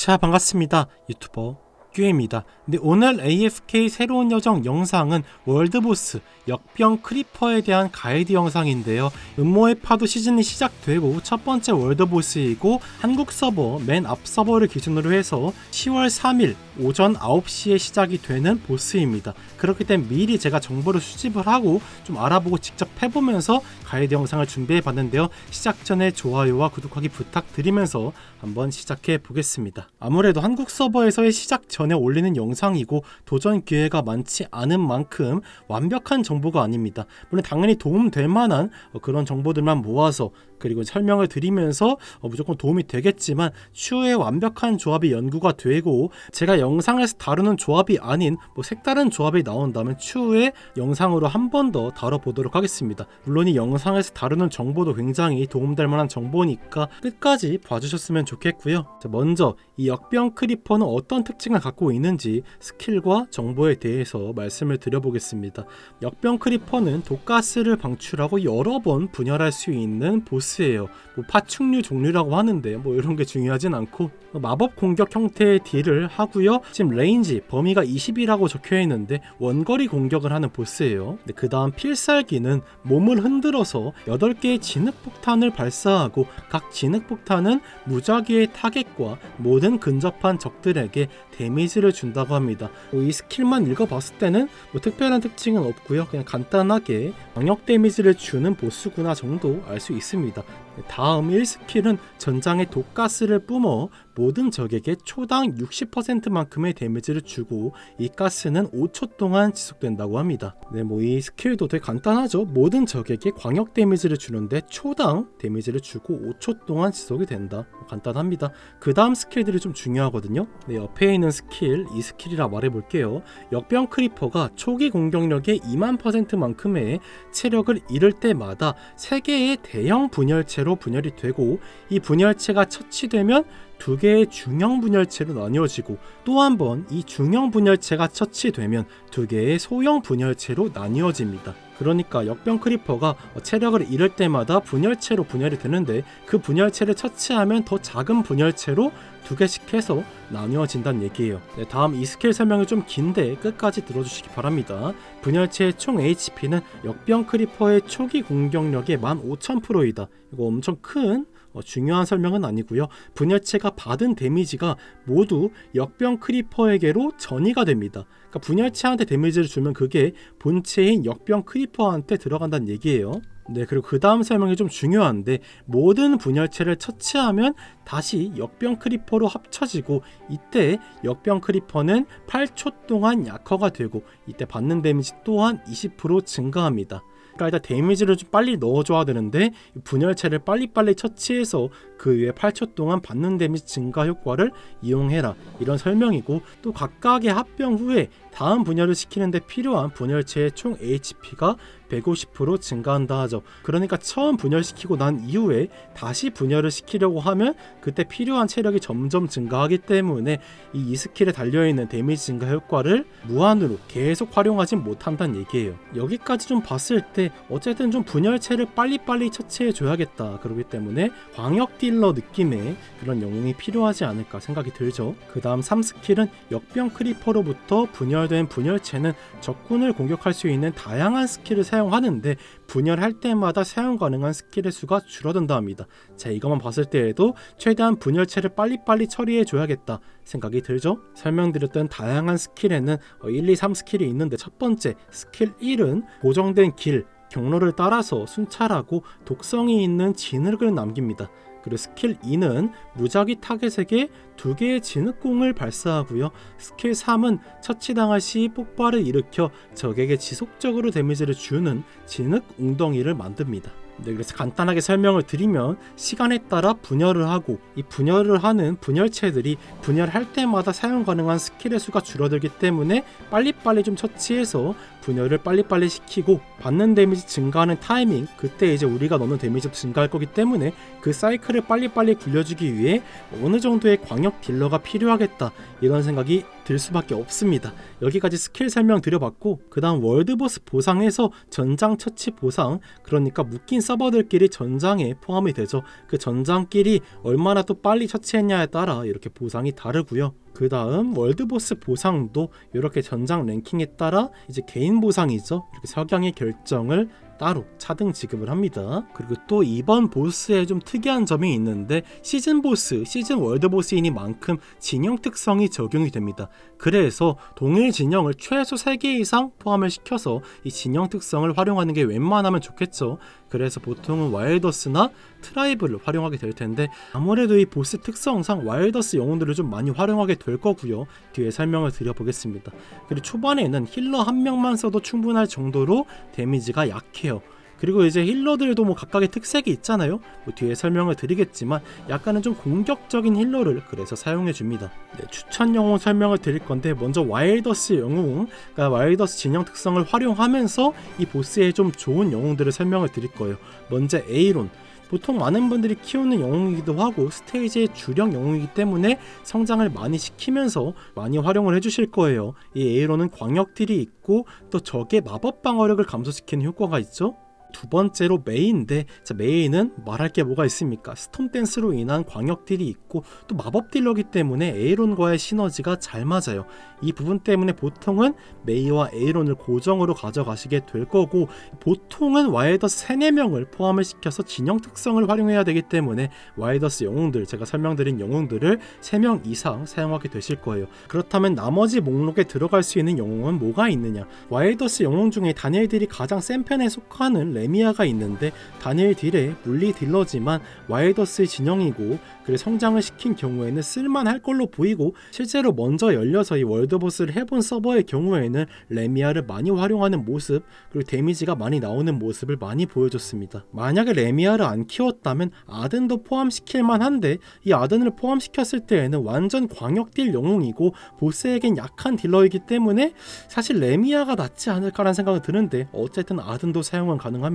자 반갑습니다 유튜버 규입니다. 근데 오늘 AFK 새로운 여정 영상은 월드보스 역병 크리퍼에 대한 가이드 영상인데요. 음모의 파도 시즌이 시작되고 첫 번째 월드보스이고 한국 서버 맨 앞 서버를 기준으로 해서 10월 3일 오전 9시에 시작이 되는 보스입니다. 그렇기 때문에 미리 제가 정보를 수집을 하고 좀 알아보고 직접 해보면서 가이드 영상을 준비해 봤는데요. 시작 전에 좋아요와 구독하기 부탁드리면서 한번 시작해 보겠습니다. 아무래도 한국 서버에서의 시작 전에 올리는 영상이고 도전 기회가 많지 않은 만큼 완벽한 정보가 아닙니다. 물론 당연히 도움될 만한 어, 그런 정보들만 모아서 그리고 설명을 드리면서 어, 무조건 도움이 되겠지만 추후에 완벽한 조합이 연구가 되고 제가 영상에서 다루는 조합이 아닌 뭐 색다른 조합이 나온다면 추후에 영상으로 한 번 더 다뤄보도록 하겠습니다. 물론 이 영상에서 다루는 정보도 굉장히 도움될 만한 정보니까 끝까지 봐주셨으면 좋겠고요. 자, 먼저 이 역병 크리퍼는 어떤 특징을 갖고 있는지 스킬과 정보에 대해서 말씀을 드려보겠습니다. 역병 크리퍼는 독가스를 방출하고 여러 번 분열할 수 있는 보스 예요. 뭐 파충류 종류라고 하는데 뭐 이런 게 중요하진 않고 마법 공격 형태의 딜을 하고요. 지금 레인지 범위가 20이라고 적혀 있는데 원거리 공격을 하는 보스예요. 그 다음 필살기는 몸을 흔들어서 8개의 진흙 폭탄을 발사하고 각 진흙 폭탄은 무작위의 타겟과 모든 근접한 적들에게 데미지를 준다고 합니다. 뭐 이 스킬만 읽어봤을 때는 뭐 특별한 특징은 없고요. 그냥 간단하게 방역 데미지를 주는 보스구나 정도 알 수 있습니다. 다 음 1스킬은 전장의 독가스를 뿜어 모든 적에게 초당 60%만큼의 데미지를 주고 이 가스는 5초 동안 지속된다고 합니다. 네, 뭐 이 스킬도 되게 간단하죠. 모든 적에게 광역 데미지를 주는데 초당 데미지를 주고 5초 동안 지속이 된다. 간단합니다. 그 다음 스킬들이 좀 중요하거든요. 네, 옆에 있는 스킬, 이 스킬이라 말해볼게요. 역병 크리퍼가 초기 공격력의 2만 퍼센트만큼의 체력을 잃을 때마다 3개의 대형 분열체로 분열이 되고 이 분열체가 처치되면 두 개의 중형 분열체로 나뉘어지고 또 한 번 이 중형 분열체가 처치되면 두 개의 소형 분열체로 나뉘어집니다. 그러니까 역병 크리퍼가 체력을 잃을 때마다 분열체로 분열이 되는데 그 분열체를 처치하면 더 작은 분열체로 두 개씩 해서 나뉘어진다는 얘기예요. 네, 다음 이 스킬 설명이 좀 긴데 끝까지 들어주시기 바랍니다. 분열체의 총 HP는 역병 크리퍼의 초기 공격력의 15,000%이다. 이거 엄청 큰 어, 중요한 설명은 아니고요. 분열체가 받은 데미지가 모두 역병 크리퍼에게로 전이가 됩니다. 그러니까 분열체한테 데미지를 주면 그게 본체인 역병 크리퍼한테 들어간다는 얘기예요. 네, 그리고 그 다음 설명이 좀 중요한데 모든 분열체를 처치하면 다시 역병 크리퍼로 합쳐지고 이때 역병 크리퍼는 8초 동안 약화가 되고 이때 받는 데미지 또한 20% 증가합니다. 그러니까 일단 데미지를 좀 빨리 넣어줘야 되는데 분열체를 빨리빨리 처치해서 그 위에 8초 동안 받는 데미지 증가 효과를 이용해라. 이런 설명이고 또 각각의 합병 후에 다음 분열을 시키는데 필요한 분열체의 총 HP가 150% 증가한다 하죠. 그러니까 처음 분열시키고 난 이후에 다시 분열을 시키려고 하면 그때 필요한 체력이 점점 증가하기 때문에 이 2스킬에 달려있는 데미지 증가 효과를 무한으로 계속 활용하지 못한다는 얘기예요. 여기까지 좀 봤을 때 어쨌든 좀 분열체를 빨리빨리 처치해 줘야겠다. 그렇기 때문에 광역 딜러 느낌의 그런 영웅이 필요하지 않을까 생각이 들죠. 그 다음 3스킬은 역병 크리퍼로부터 분열된 분열체는 적군을 공격할 수 있는 다양한 스킬을 사용 사용하는데 분열할 때마다 사용 가능한 스킬의 수가 줄어든다 합니다. 자 이것만 봤을 때에도 최대한 분열체를 빨리빨리 처리해 줘야겠다 생각이 들죠? 설명드렸던 다양한 스킬에는 1, 2, 3 스킬이 있는데 첫 번째 스킬 1은 고정된 길 경로를 따라서 순찰하고 독성이 있는 진흙을 남깁니다. 그리고 스킬 2는 무작위 타겟에게 두 개의 진흙공을 발사하고요. 스킬 3은 처치당할 시 폭발을 일으켜 적에게 지속적으로 데미지를 주는 진흙 웅덩이를 만듭니다. 네, 그래서 간단하게 설명을 드리면 시간에 따라 분열을 하고 이 분열을 하는 분열체들이 분열할 때마다 사용 가능한 스킬의 수가 줄어들기 때문에 빨리빨리 좀 처치해서 분열을 빨리빨리 시키고 받는 데미지 증가하는 타이밍 그때 이제 우리가 넣는 데미지도 증가할 거기 때문에 그 사이클을 빨리빨리 굴려주기 위해 어느 정도의 광역 딜러가 필요하겠다 이런 생각이 들 수밖에 없습니다. 여기까지 스킬 설명 드려봤고 그 다음 월드보스 보상에서 전장 처치 보상 그러니까 묶인 서버들끼리 전장에 포함이 되죠. 그 전장끼리 얼마나 또 빨리 처치했냐에 따라 이렇게 보상이 다르고요. 그 다음 월드보스 보상도 이렇게 전장 랭킹에 따라 이제 개인 보상이죠. 이렇게 석양의 결정을 따로 차등 지급을 합니다. 그리고 또 이번 보스에 좀 특이한 점이 있는데 시즌 보스, 시즌 월드 보스이니만큼 진영 특성이 적용이 됩니다. 그래서 동일 진영을 최소 3개 이상 포함을 시켜서 이 진영 특성을 활용하는 게 웬만하면 좋겠죠. 그래서 보통은 와일더스나 트라이브를 활용하게 될 텐데 아무래도 이 보스 특성상 와일더스 영웅들을 좀 많이 활용하게 될 거고요. 뒤에 설명을 드려보겠습니다. 그리고 초반에는 힐러 한 명만 써도 충분할 정도로 데미지가 약해요. 그리고 이제 힐러들도 뭐 각각의 특색이 있잖아요. 뭐 뒤에 설명을 드리겠지만 약간은 좀 공격적인 힐러를 그래서 사용해 줍니다. 네, 추천 영웅 설명을 드릴 건데 먼저 와일더스 영웅, 그러니까 와일더스 진영 특성을 활용하면서 이 보스의 좀 좋은 영웅들을 설명을 드릴 거예요. 먼저 에이론. 보통 많은 분들이 키우는 영웅이기도 하고 스테이지의 주력 영웅이기 때문에 성장을 많이 시키면서 많이 활용을 해주실 거예요. 이 에이론은 광역 딜이 있고 또 적의 마법 방어력을 감소시키는 효과가 있죠. 두 번째로 메이인데 자, 메이는 말할 게 뭐가 있습니까? 스톰 댄스로 인한 광역 딜이 있고 또 마법 딜러기 때문에 에이론과의 시너지가 잘 맞아요. 이 부분 때문에 보통은 메이와 에이론을 고정으로 가져가시게 될 거고 보통은 와이더스 3, 4명을 포함을 시켜서 진영 특성을 활용해야 되기 때문에 와이더스 영웅들 제가 설명드린 영웅들을 3명 이상 사용하게 되실 거예요. 그렇다면 나머지 목록에 들어갈 수 있는 영웅은 뭐가 있느냐? 와이더스 영웅 중에 다니엘 딜이 가장 센 편에 속하는 레미아가 있는데 다니엘 딜의 물리 딜러지만 와이더스의 진영이고 그래 성장을 시킨 경우에는 쓸만할 걸로 보이고 실제로 먼저 열려서 이 월드보스를 해본 서버의 경우에는 레미아를 많이 활용하는 모습 그리고 데미지가 많이 나오는 모습을 많이 보여줬습니다. 만약에 레미아를 안 키웠다면 아든도 포함시킬 만 한데 이 아든을 포함시켰을 때에는 완전 광역 딜 영웅이고 보스에겐 약한 딜러이기 때문에 사실 레미아가 낫지 않을까라는 생각이 드는데 어쨌든 아든도 사용은 가능합니다.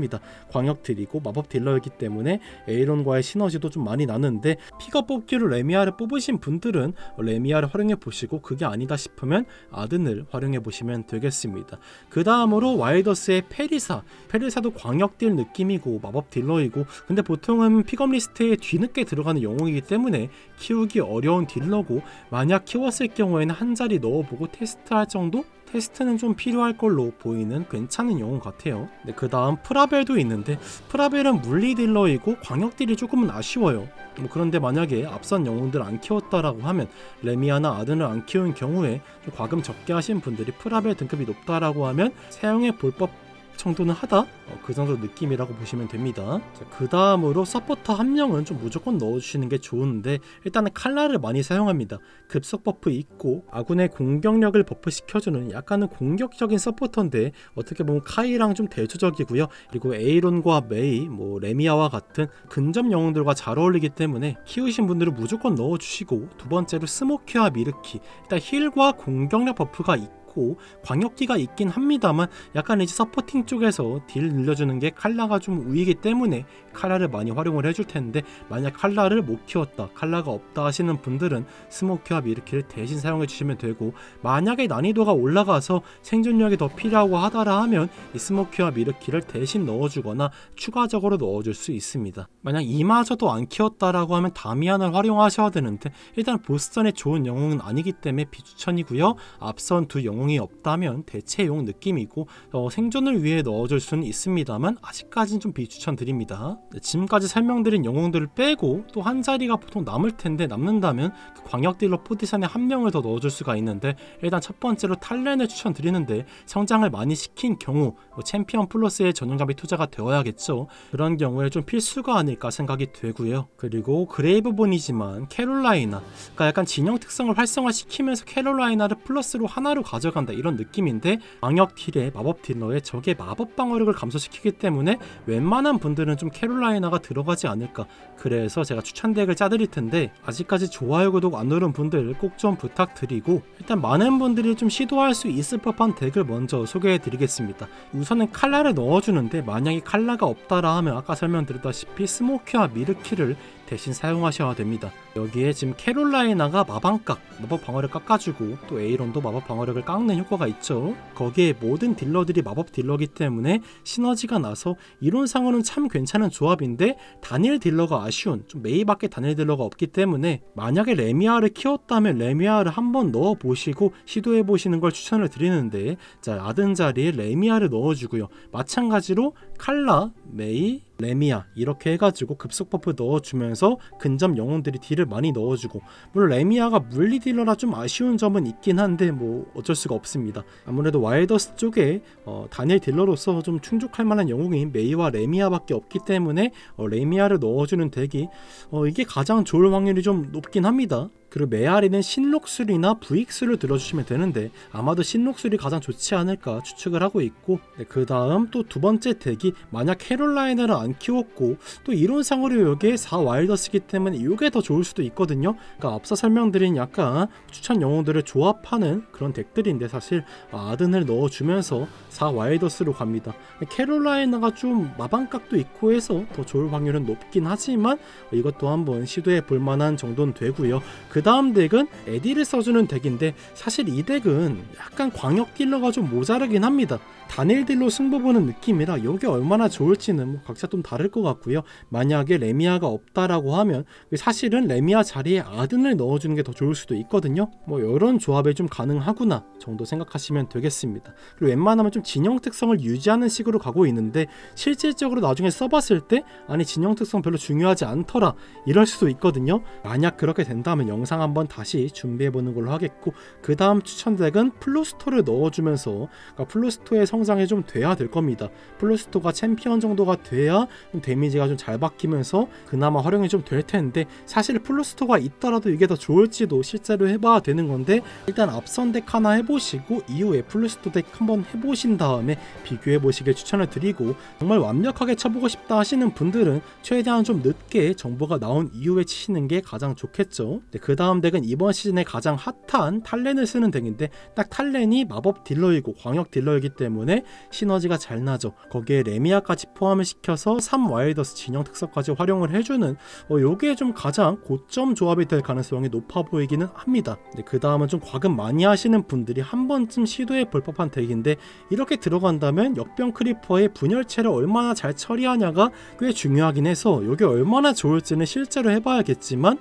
광역 딜이고 마법 딜러이기 때문에 에이론과의 시너지도 좀 많이 나는데 피가 뽑기로 레미아를 뽑으신 분들은 레미아를 활용해 보시고 그게 아니다 싶으면 아든을 활용해 보시면 되겠습니다. 그 다음으로 와이더스의 페리사 페리사도 광역 딜 느낌이고 마법 딜러이고 근데 보통은 픽업 리스트에 뒤늦게 들어가는 영웅이기 때문에 키우기 어려운 딜러고 만약 키웠을 경우에는 한 자리 넣어보고 테스트할 정도? 테스트는 좀 필요할 걸로 보이는 괜찮은 영웅 같아요. 네, 그 다음 프라벨도 있는데 프라벨은 물리 딜러이고 광역 딜이 조금은 아쉬워요. 뭐 그런데 만약에 앞선 영웅들 안 키웠다라고 하면 레미아나 아든을 안 키운 경우에 좀 과금 적게 하신 분들이 프라벨 등급이 높다라고 하면 사용해 볼법 정도는 하다 어, 그 정도 느낌이라고 보시면 됩니다. 그 다음으로 서포터 한 명은 좀 무조건 넣어주시는 게 좋은데 일단은 칼라를 많이 사용합니다. 급속 버프 있고 아군의 공격력을 버프 시켜주는 약간은 공격적인 서포터인데 어떻게 보면 카이랑 좀 대조적이고요. 그리고 에이론과 메이, 뭐 레미아와 같은 근접 영웅들과 잘 어울리기 때문에 키우신 분들은 무조건 넣어주시고 두 번째로 스모키와 미르키 일단 힐과 공격력 버프가 있고 있고 광역기가 있긴 합니다만 약간 이제 서포팅 쪽에서 딜 늘려주는 게 칼라가 좀 우위이기 때문에 칼라를 많이 활용을 해줄 텐데 만약 칼라를 못 키웠다 칼라가 없다 하시는 분들은 스모키와 미르키를 대신 사용해 주시면 되고 만약에 난이도가 올라가서 생존력이 더 필요하고 하다라 하면 이 스모키와 미르키를 대신 넣어주거나 추가적으로 넣어줄 수 있습니다. 만약 이마저도 안 키웠다라고 하면 다미안을 활용하셔야 되는데 일단 보스전에 좋은 영웅은 아니기 때문에 비추천이고요. 앞선 두 영웅 영웅이 없다면 대체용 느낌이고 어, 생존을 위해 넣어줄 수는 있습니다만 아직까지는 좀 비추천드립니다. 네, 지금까지 설명드린 영웅들을 빼고 또 한 자리가 보통 남을 텐데 남는다면 그 광역 딜러 포지션에 한 명을 더 넣어줄 수가 있는데 일단 첫 번째로 탈렌을 추천드리는데 성장을 많이 시킨 경우 뭐 챔피언 플러스의 전용잡이 투자가 되어야겠죠. 그런 경우에 좀 필수가 아닐까 생각이 되고요. 그리고 그레이브본이지만 캐롤라이나 그러니까 약간 진영 특성을 활성화시키면서 캐롤라이나를 플러스로 하나로 가져 간다 이런 느낌인데 광역 딜에 마법 딜러에 적의 마법 방어력을 감소시키기 때문에 웬만한 분들은 좀 캐롤라이나가 들어가지 않을까. 그래서 제가 추천 덱을 짜드릴 텐데 아직까지 좋아요 구독 안 누른 분들 꼭 좀 부탁드리고 일단 많은 분들이 좀 시도할 수 있을 법한 덱을 먼저 소개해 드리겠습니다. 우선은 칼라를 넣어주는데 만약에 칼라가 없다라 하면 아까 설명드렸다시피 스모키와 미르키를 대신 사용하셔야 됩니다. 여기에 지금 캐롤라이나가 마방각, 마법 방어력 깎아주고 또 에이론도 마법 방어력을 깎는 효과가 있죠. 거기에 모든 딜러들이 마법 딜러기 때문에 시너지가 나서 이론상으로는 참 괜찮은 조합인데 단일 딜러가 아쉬운 좀 메이밖에 단일 딜러가 없기 때문에 만약에 레미아를 키웠다면 레미아를 한번 넣어 보시고 시도해 보시는 걸 추천을 드리는데 자 아든 자리에 레미아를 넣어주고요. 마찬가지로 칼라, 메이, 레미아 이렇게 해가지고 급속 버프 넣어주면서 근접 영웅들이 딜을 많이 넣어주고 물론 레미아가 물리 딜러라 좀 아쉬운 점은 있긴 한데 뭐 어쩔 수가 없습니다. 아무래도 와일더스 쪽에 어, 단일 딜러로서 좀 충족할 만한 영웅인 메이와 레미아밖에 없기 때문에 어, 레미아를 넣어주는 덱이 어, 이게 가장 좋을 확률이 좀 높긴 합니다. 그리고 메아리는 신록술이나 부익술을 들어주시면 되는데 아마도 신록술이 가장 좋지 않을까 추측을 하고 있고 그 다음 또 두 번째 덱이 만약 캐롤라이나를 안 키웠고 또 이론상으로 이게 4 와일더스기 때문에 이게 더 좋을 수도 있거든요. 그러니까 앞서 설명드린 약간 추천 영웅들을 조합하는 그런 덱들인데 사실 아든을 넣어주면서 4 와일더스로 갑니다. 캐롤라이나가 좀 마방각도 있고 해서 더 좋을 확률은 높긴 하지만 이것도 한번 시도해 볼 만한 정도는 되고요. 그 다음 덱은 에디를 써주는 덱인데 사실 이 덱은 약간 광역 딜러가 좀 모자르긴 합니다. 단일 딜로 승부 보는 느낌이라 이게 얼마나 좋을지는 뭐 각자 좀 다를 것 같고요. 만약에 레미아가 없다라고 하면 사실은 레미아 자리에 아든을 넣어주는 게 더 좋을 수도 있거든요. 뭐 이런 조합이 좀 가능하구나 정도 생각하시면 되겠습니다. 그리고 웬만하면 좀 진영 특성을 유지하는 식으로 가고 있는데 실질적으로 나중에 써봤을 때 아니 진영 특성 별로 중요하지 않더라 이럴 수도 있거든요. 만약 그렇게 된다면 영상 한번 다시 준비해 보는 걸로 하겠고 그 다음 추천 덱은 플루스토를 넣어주면서 그러니까 플루스토의 성장이 좀 돼야 될 겁니다. 플루스토가 챔피언 정도가 돼야 좀 데미지가 좀 잘 박히면서 그나마 활용이 좀 될 텐데 사실 플루스토가 있더라도 이게 더 좋을지도 실제로 해봐야 되는 건데 일단 앞선 덱 하나 해보시고 이후에 플루스토 덱 한번 해보신 다음에 비교해 보시길 추천을 드리고 정말 완벽하게 쳐보고 싶다 하시는 분들은 최대한 좀 늦게 정보가 나온 이후에 치시는 게 가장 좋겠죠. 네, 그 다음 덱은 이번 시즌에 가장 핫한 탈렌을 쓰는 덱인데 딱 탈렌이 마법 딜러이고 광역 딜러이기 때문에 시너지가 잘 나죠. 거기에 레미아까지 포함을 시켜서 3 와일더스 진영 특성까지 활용을 해주는 어, 요게 좀 가장 고점 조합이 될 가능성이 높아 보이기는 합니다. 네, 그 다음은 좀 과금 많이 하시는 분들이 한 번쯤 시도해 볼 법한 덱인데 이렇게 들어간다면 역병 크리퍼의 분열체를 얼마나 잘 처리하냐가 꽤 중요하긴 해서 이게 얼마나 좋을지는 실제로 해봐야겠지만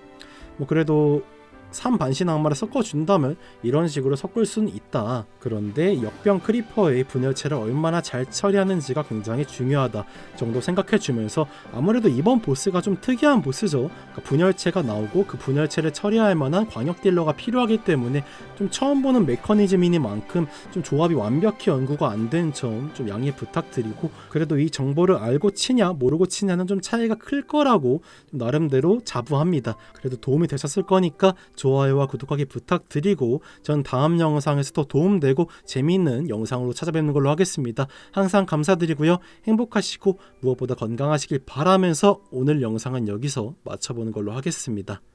뭐 그래도 3반신 악마를 섞어준다면 이런 식으로 섞을 수는 있다. 그런데 역병 크리퍼의 분열체를 얼마나 잘 처리하는지가 굉장히 중요하다 정도 생각해주면서 아무래도 이번 보스가 좀 특이한 보스죠. 그러니까 분열체가 나오고 그 분열체를 처리할 만한 광역 딜러가 필요하기 때문에 좀 처음 보는 메커니즘이니만큼 좀 조합이 완벽히 연구가 안 된 점 좀 양해 부탁드리고 그래도 이 정보를 알고 치냐 모르고 치냐는 좀 차이가 클 거라고 좀 나름대로 자부합니다. 그래도 도움이 되셨을 거니까 좋아요와 구독하기 부탁드리고 전 다음 영상에서 더 도움되고 재미있는 영상으로 찾아뵙는 걸로 하겠습니다. 항상 감사드리고요. 행복하시고 무엇보다 건강하시길 바라면서 오늘 영상은 여기서 마쳐보는 걸로 하겠습니다.